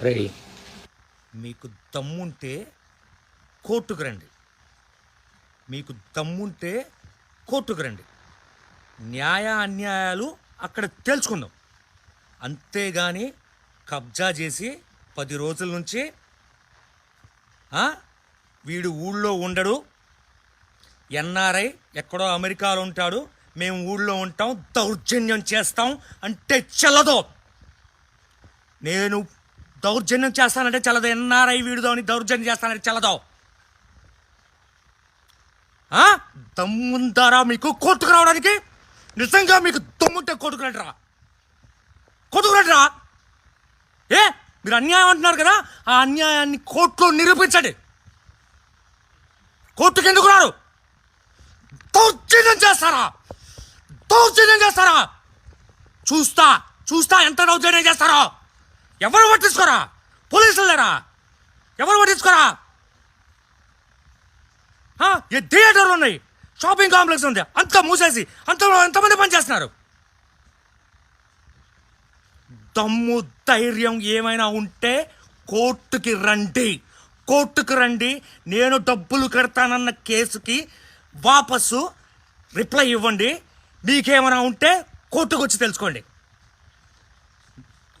Ready. మీకు దమ్ముంటే కోర్టుకు రండి. మీకు దమ్ముంటే కోర్టుకు రండి. న్యాయ అన్యాయాలు అక్కడ తేల్చుకుందాం. అంతేగాని కబ్జా చేసి పది రోజుల నుంచి వీడు ఊళ్ళో ఉండడు. ఎన్ఆర్ఐ ఎక్కడో అమెరికాలో ఉంటాడు. మేము ఊళ్ళో ఉంటాం దౌర్జన్యం చేస్తాం అంటే చెల్లదో. నేను దౌర్జన్యం చేస్తానంటే చల్లదు. ఎన్ఆర్ఐ వీడిదో అని దౌర్జన్యం చేస్తానంటే చల్లదు. దమ్ముందారా మీకు? కోర్టుకు రావడానికి? నిజంగా మీకు దమ్ముంటే కోర్టుకు రండిరా కోర్టుకు రండిరా ఏ? మీరు అన్యాయం అంటున్నారు కదా? ఆ అన్యాయాన్ని కోర్టులో నిరూపించండి. కోర్టుకు ఎందుకు రారు? దౌర్జన్యం చేస్తారా? దౌర్జన్యం చేస్తారా? చూస్తా. చూస్తా ఎంత దౌర్జన్యం చేస్తారో. ఎవరు పట్టించుకోరా? పోలీసులు లేరా ఎవరు పట్టించుకోరా? ఏ థియేటర్లు ఉన్నాయి. షాపింగ్ కాంప్లెక్స్ ఉంది. అంతా మూసేసి అంత ఎంతమంది పనిచేస్తున్నారు? దమ్ము ధైర్యం ఏమైనా ఉంటే కోర్టుకి రండి. కోర్టుకి రండి. నేను డబ్బులు కడతానన్న కేసుకి వాపసు రిప్లై ఇవ్వండి. మీకేమైనా ఉంటే కోర్టుకు వచ్చి తెలుసుకోండి.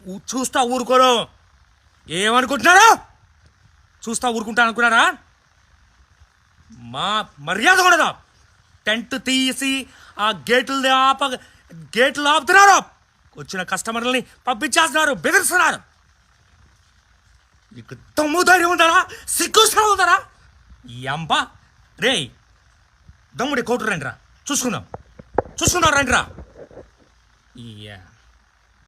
చూస్తా ఊరుకోరు ఏమనుకుంటున్నారా? చూస్తా ఊరుకుంటా అనుకున్నారా? మా మర్యాద కూడా టెంట్ తీసి ఆ గేట్లు ఆప గేట్లు ఆపుతున్నారు. వచ్చిన కస్టమర్లని పంపించేస్తున్నారు బెదిరిస్తున్నారు. నీకు తమ్ము ధైర్యం ఉందరా సిగ్గు ఉందరా ఈ రే దమ్ముడి కోటు రండిరా. చూసుకుందాం. చూసుకుందాం రండిరా. యా.